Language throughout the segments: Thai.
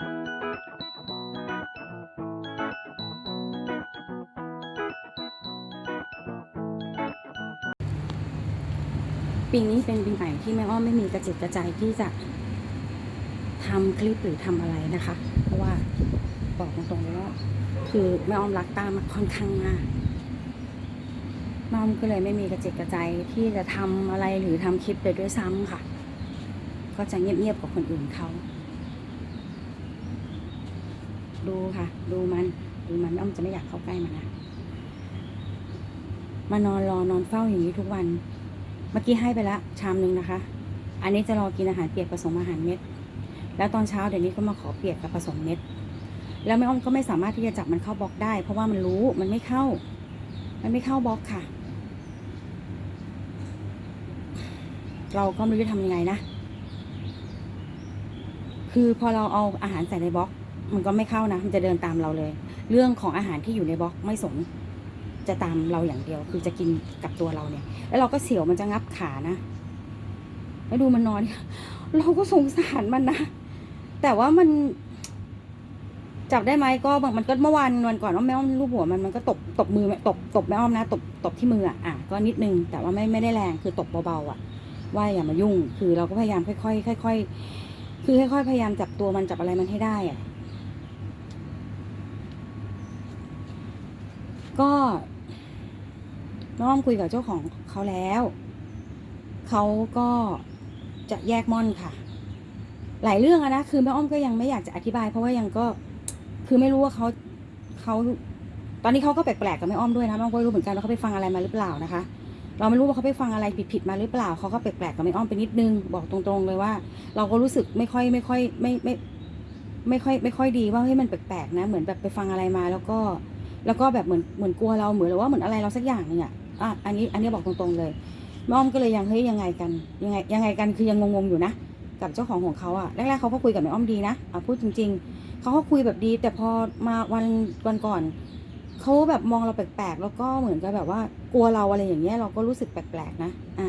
ปีนี้เป็นปีใหม่ที่แม่อ้อมไม่มีกระจิตกระใจที่จะทำคลิปหรือทำอะไรนะคะ เพราะว่าบอกตรงๆเลยว่าคือแม่อ้อมรักตามาค่อนข้างมากแม่อ้อมก็เลยไม่มีกระจิตกระใจที่จะทำอะไรหรือทำคลิปเลยด้วยซ้ำค่ะ ก็จะเงียบๆกว่าคนอื่นเขา ดูค่ะ ดูมัน ดูมันแม่อ้อมจะไม่อยากเข้าใกล้มันนะมานอนรอนอนเฝ้าอย่างนี้ทุกวัน เมื่อกี้ให้ไปแล้วชามหนึ่งนะคะ อันนี้จะรอกินอาหารเปียกผสมอาหารเม็ด แล้วตอนเช้าเดี๋ยวนี้ก็มาขอเปียกกับผสมเม็ด แล้วแม่อ้อมก็ไม่สามารถที่จะจับมันเข้าบล็อกได้ เพราะว่ามันรู้มันไม่เข้า มันไม่เข้าบล็อกค่ะ เราก็ไม่รู้จะทำยังไงนะ คือพอเราเอาอาหารใส่ในบล็อก มันก็ไม่เข้านะ มันจะเดินตามเราเลย เรื่องของอาหารที่อยู่ในบล็อกไม่สนจะตามเราอย่างเดียว คือจะกินกับตัวเราเนี่ย แล้วเราก็เสียวมันจะงับขานะ แล้วดูมันนอน เราก็สงสารมันนะ แต่ว่ามัน จับได้ไหมก็บางมันก็เมื่อวานวันก่อนว่าแม่อ้อมรูปหัวมันมันก็ตบตบมือตบตบแม่อ้อมนะตบตบที่มืออะอะก็นิดนึง แต่ว่าไม่ไม่ได้แรงคือตบเบาๆอะ ว่าอย่ามายุ่ง คือเราก็พยายามค่อยๆค่อยๆคือค่อยๆพยายามจับตัวมันจับอะไรมันให้ได้อะ ก็น้องอ้อมคุยกับเจ้าของเขาแล้ว เขาก็จะแยกม่อนค่ะ หลายเรื่องอะนะคือแม่อ้อมก็ยังไม่อยากจะอธิบาย เพราะว่ายังก็คือไม่รู้ว่าเขาเขาตอนนี้เขาก็แปลกๆกับแม่อ้อมด้วยนะแม่อ้อมก็ไม่รู้เหมือนกันว่าเขาไปฟังอะไรมาหรือเปล่านะคะ เราไม่รู้ว่าเขาไปฟังอะไรผิดๆมาหรือเปล่าเขาก็แปลกๆกับแม่อ้อมไปนิดนึงบอกตรงๆเลยว่า เราก็รู้สึกไม่ค่อยไม่ค่อยไม่ไม่ไม่ค่อยไม่ค่อยดีว่าเฮ้ยมันแปลกๆนะ เหมือนแบบไปฟังอะไรมาแล้วก็ แล้วก็แบบเหมือนเหมือนกลัวเราเหมือนหรือว่าเหมือนอะไรเราสักอย่างหนึงอะอะอันนี้อันนี้บอกตรงๆเลยแม่อ้อมก็เลยยังเฮ้ยยังไงกันยังไงยังไงกันคือยังงงๆอยู่นะกับเจ้าของของเขาอะแรกๆเขาก็คุยกับแม่อ้อมดีนะอะพูดจริง ๆเขาก็คุยแบบดี แต่พอมาวันวันก่อนเขาแบบมองเราแปลกๆแล้วก็เหมือนกับแบบว่ากลัวเราอะไรอย่างเงี้ยเราก็รู้สึกแปลกๆนะอะ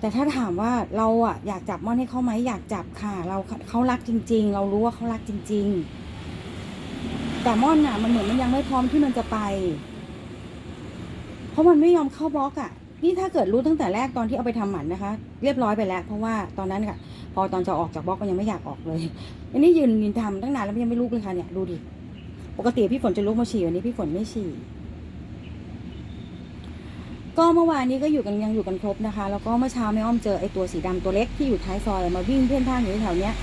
แต่ถ้าถามว่าเราอะอยากจับม่อนให้เขาไหมอยากจับค่ะ เราเขารักจริง ๆ เรารู้ว่าเขารักจริง ๆ แต่ม่อนอะ มันเหมือนมันยังไม่พร้อมที่มันจะไป เพราะมันไม่ยอมเข้าบล็อกอะ นี่ถ้าเกิดรู้ตั้งแต่แรกตอนที่เอาไปทำหมันนะคะ เรียบร้อยไปแล้ว เพราะว่าตอนนั้นค่ะ พอตอนจะออกจากบล็อกก็ยังไม่อยากออกเลย อันนี้ยืนยืนทำตั้งนานแล้วยังไม่ลุกเลยค่ะเนี่ยดูดิ ปกติพี่ฝนจะลุกมาฉี่วันนี้พี่ฝนไม่ฉี่ก็เมื่อวานนี้ก็อยู่กันยังอยู่กันครบนะคะ แล้วก็เมื่อเช้าแม่อ้อมเจอไอ้ตัวสีดำตัวเล็กที่อยู่ท้ายซอยมาวิ่งเพ่นพ่านอยู่แถวเนี้ย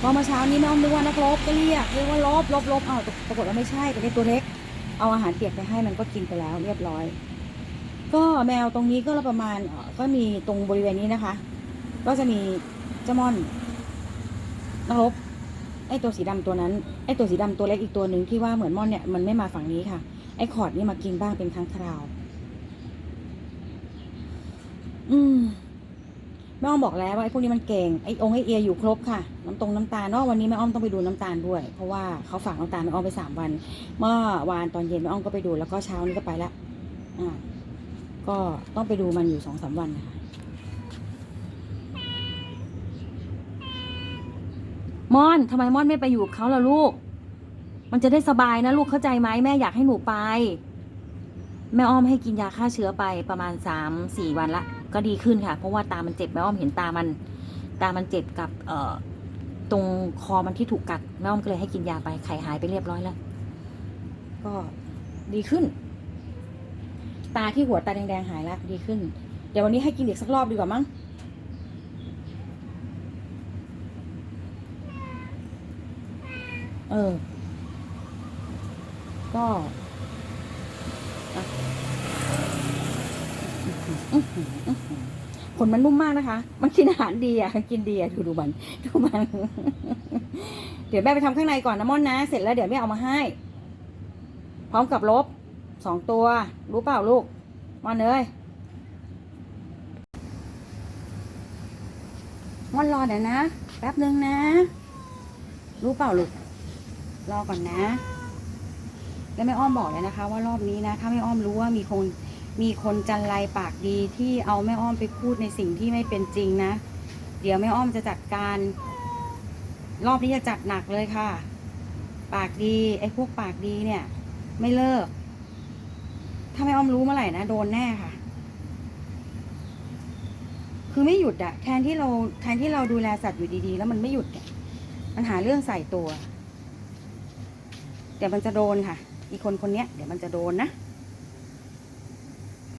พอมาเช้านี้แม่อ้อมนึกว่านักรบก็เรียกเรียกว่าลบลบลบเอาปรากฏว่าไม่ใช่เป็นตัวเล็ก เอาอาหารเปียกไปให้มันก็กินไปแล้ว เรียบร้อย ก็แมวตรงนี้ก็ประมาณก็มีตรงบริเวณนี้นะคะ ก็จะมีเจ้ามอนนักรบไอ้ตัวสีดำตัวนั้นไอ้ตัวสีดำตัวเล็กอีกตัวหนึ่งที่ว่าเหมือนม่อนเนี่ยมันไม่มาฝั่งนี้ค่ะไอ้ขอดนี่มากินบ้างเป็นครั้งคราว อืม แม่อ้อมบอกแล้วว่าไอ้พวกนี้มันเก่งไอ้องค์ไอเอียอยู่ครบค่ะ น้ำตรงน้ำตาลเนาะวันนี้แม่อ้อมต้องไปดูน้ำตาลด้วย เพราะว่าเขาฝากน้ำตาลแม่อ้อมไปสามวัน เมื่อวานตอนเย็นแม่อ้อมก็ไปดูแล้วก็เช้านี้ก็ไปละอ่าก็ต้องไปดูมันอยู่สองสามวันนะคะม่อนทำไมม่อนไม่ไปอยู่กับเขาล่ะลูก มันจะได้สบายนะลูกเข้าใจไหมแม่อยากให้หนูไป แม่อ้อมให้กินยาฆ่าเชื้อไปประมาณสามสี่วันละ ก็ดีขึ้นค่ะ เพราะว่าตามันเจ็บแม่อ้อมเห็นตามัน ตามันเจ็บกับเอ่อตรงคอมันที่ถูกกัดแม่อ้อมก็เลยให้กินยาไปไข้หายไปเรียบร้อยแล้ว ก็ดีขึ้น ตาที่หัวตาแดงๆหายแล้วดีขึ้น เดี๋ยววันนี้ให้กินอีกสักรอบดีกว่ามั้งเออ ก็อะอื้อหืออื้อหือ ขนมันนุ่มมากนะคะ มันกินอาหารดีอะ กินดีอะดูดูมันดูมัน เดี๋ยวแม่ไปทำข้างในก่อนนะม่อนนะ เสร็จแล้วเดี๋ยวแม่เอามาให้ พร้อมกับลบสองตัว รู้เปล่าลูกม่อนเอ้ยม่อนรอเดี๋ยวนะ แป๊บนึงนะ รู้เปล่าลูก รอก่อนนะ แล้วแม่อ้อมบอกเลยนะคะ ว่ารอบนี้นะ ถ้าแม่อ้อมรู้ว่ามีคน มีคนจันไรปากดีที่เอาแม่อ้อมไปพูดในสิ่งที่ไม่เป็นจริงนะ เดี๋ยวแม่อ้อมจะจัดการ รอบนี้จะจัดหนักเลยค่ะ ปากดีไอ้พวกปากดีเนี่ย ไม่เลิก ถ้าไม่อ้อมรู้เมื่อไหร่นะโดนแน่ค่ะ คือไม่หยุดอะแทนที่เราแทนที่เราดูแลสัตว์อยู่ดีๆ แล้วมันไม่หยุดเนี่ยมันหาเรื่องใส่ตัว เดี๋ยวมันจะโดนค่ะ อีกคนคนเนี้ยเดี๋ยวมันจะโดนนะ